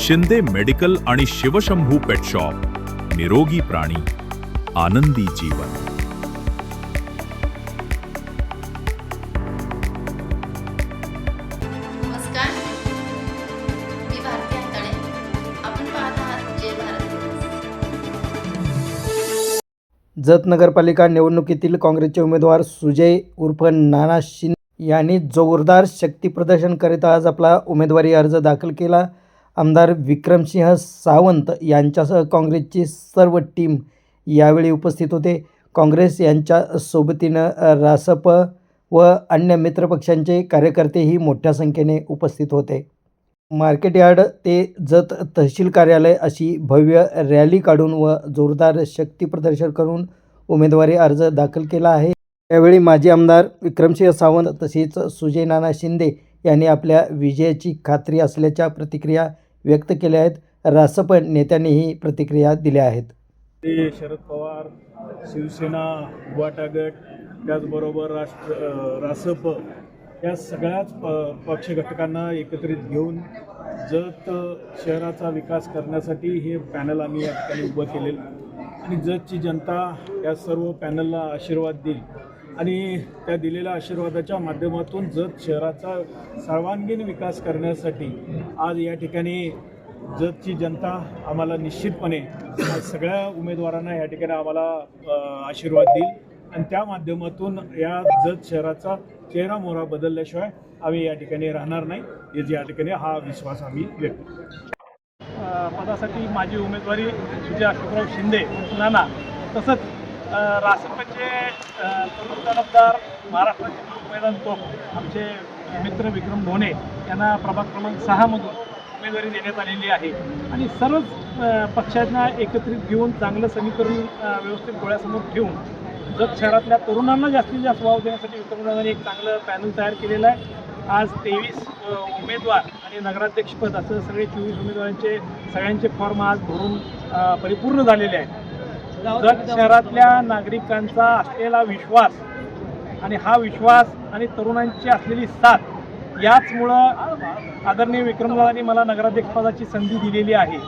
Shinde medical आणि Shivshambhu pet shop. निरोगी प्राणी आनंदी जीवन. जत नगरपालिका निवडणुकीतील काँग्रेसचे उमेदवार सुजय उर्फ नाना शिंदे यांनी जोरदार शक्तीप्रदर्शन करीत आज आपला उमेदवारी अर्ज दाखल केला. आमदार विक्रमसिंह सावंत यांच्यासह काँग्रेसची सर्व टीम यावेळी उपस्थित होते. काँग्रेस यांच्या सोबतीनं रासप व अन्य मित्रपक्षांचे कार्यकर्तेही मोठ्या संख्येने उपस्थित होते. मार्केट यार्ड ते जत तहसील कार्यालय अशी भव्य रॅली काढून व जोरदार शक्ती प्रदर्शन करून उमेदवारी अर्ज दाखल केला आहे. यावेळी माजी आमदार विक्रमसिंह सावंत तसेच सुजय नाना शिंदे यांनी आपल्या विजयाची खात्री असल्याच्या प्रतिक्रिया व्यक्त केल्या आहेत. रासप नेत्यांनीही प्रतिक्रिया दिल्या आहेत. ते शरद पवार शिवसेना उबाटा गट त्याचबरोबर राष्ट्र रासप या सगळ्याच प पक्ष घटकांना एकत्रित घेऊन जत शहराचा विकास करण्यासाठी हे पॅनल आम्ही या ठिकाणी उभं केलेलं. आणि जतची जनता या सर्व पॅनलला आशीर्वाद देईल. आणि त्या दिलेल्या आशीर्वादाच्या माध्यमातून जत शहराचा सर्वांगीण विकास करण्यासाठी आज या ठिकाणी जतची जनता आम्हाला निश्चितपणे सगळ्या उमेदवारांना या ठिकाणी आम्हाला आशीर्वाद देईल. आणि त्या माध्यमातून या जत शहराचा चेहरा मोहरा बदलल्याशिवाय आम्ही या ठिकाणी राहणार नाही याची या ठिकाणी हा विश्वास आम्ही व्यक्त पदासाठी माझी उमेदवारी विजय अशोकराव शिंदे नाना तसंच रासपचे म्हणजे, तरुण तडफदार महाराष्ट्राचे मैदान तोप आमचे मित्र विक्रम ढोणे यांना प्रभाग क्रमांक सहामधून उमेदवारी देण्यात आलेली आहे. आणि सर्वच पक्षांना एकत्रित घेऊन चांगलं समीकरण व्यवस्थित डोळ्यासमोर ठेवून जत शहरातल्या तरुणांना जास्तीत जास्त वाव देण्यासाठी विक्रमदादांनी एक चांगलं पॅनल तयार केलेलं आहे. आज तेवीस उमेदवार आणि नगराध्यक्षपद असं सगळे चोवीस उमेदवारांचे सगळ्यांचे फॉर्म आज भरून परिपूर्ण झालेले आहेत. जत शहरातल्या नागरिकांचा असलेला विश्वास आणि हा विश्वास आणि तरुणांची असलेली साथ याचमुळं आदरणीय विक्रमदादांनी मला नगराध्यक्षपदाची संधी दिलेली आहे.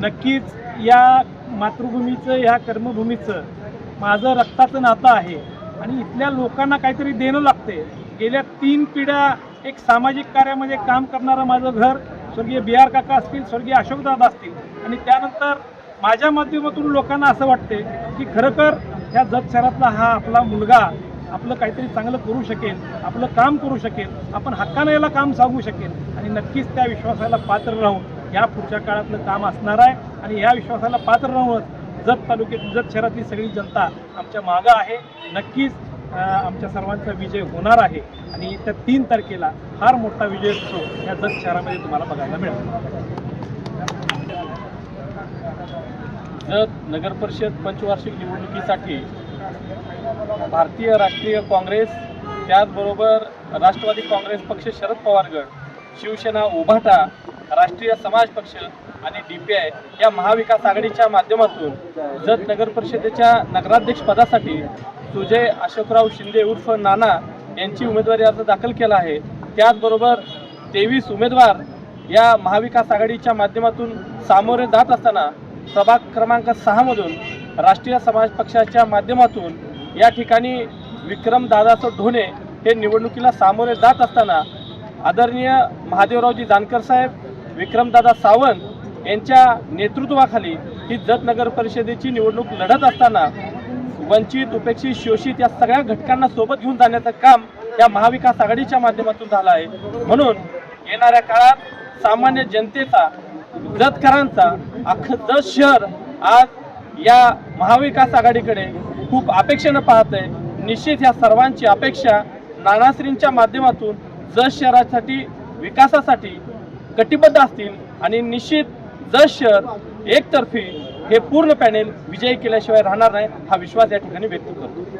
नक्कीच या मातृभूमीचं या कर्मभूमीचं माझं रक्ताचं नातं आहे आणि इथल्या लोकांना काहीतरी देणं लागते गेल्या तीन पिढ्या एक सामाजिक कार्यामध्ये काम करणारं माझं घर स्वर्गीय बी आर काका असतील स्वर्गीय अशोकदादा असतील आणि त्यानंतर माझ्या माध्यमातून लोकांना असं वाटते की खरंतर ह्या जत शहरातला हा आपला मुलगा आपलं काहीतरी चांगलं करू शकेल आपलं काम करू शकेल आपण हक्कानं याला काम सांगू शकेल आणि नक्कीच त्या विश्वासाला पात्र राहून या पुढच्या काळातलं काम असणार आहे आणि या विश्वासाला पात्र राहूनच जत तालुक्यात जत शहरातली सगळी जनता आमच्या मागं आहे. नक्कीच आमच्या सर्वांचा विजय होणार आहे आणि त्या तीन तारखेला फार मोठा विजय असतो या जत शहरामध्ये तुम्हाला बघायला मिळेल. जत नगरपरिषद पंचवार्षिक निवडणुकीसाठी भारतीय राष्ट्रीय काँग्रेस त्याचबरोबर राष्ट्रवादी काँग्रेस पक्ष शरद पवार गट शिवसेना उभाटा राष्ट्रीय समाज पक्ष आणि डी पी आय या महाविकास आघाडीच्या माध्यमातून जत नगर परिषदेच्या नगराध्यक्ष पदासाठी सुजय अशोकराव शिंदे उर्फ नाना यांची उमेदवारी अर्ज दाखल केला आहे. त्याचबरोबर तेवीस उमेदवार या महाविकास आघाडीच्या माध्यमातून सामोरे जात असताना प्रभाग क्रमांक सहामधून राष्ट्रीय समाज पक्षाच्या माध्यमातून या ठिकाणी विक्रम दादाचं ढोणे हे निवडणुकीला सामोरे जात असताना आदरणीय महादेवरावजी जानकर साहेब विक्रमदादा सावंत यांच्या नेतृत्वाखाली ही जत नगर परिषदेची निवडणूक लढत असताना वंचित उपेक्षित शोषित या सगळ्या घटकांना सोबत घेऊन जाण्याचं काम या महाविकास आघाडीच्या माध्यमातून झालं आहे. म्हणून येणाऱ्या काळात सामान्य जनतेचा जतकरांचा अख्खं जत शहर आज या महाविकास आघाडीकडे खूप अपेक्षेनं पाहत आहे निश्चित ह्या सर्वांची अपेक्षा नानाश्रींच्या माध्यमातून जत शहरासाठी विकासासाठी कटिबद्ध असतील आणि निश्चित जत शहर एकतर्फी हे पूर्ण पॅनेल विजयी केल्याशिवाय राहणार नाही हा विश्वास या ठिकाणी व्यक्त करतो.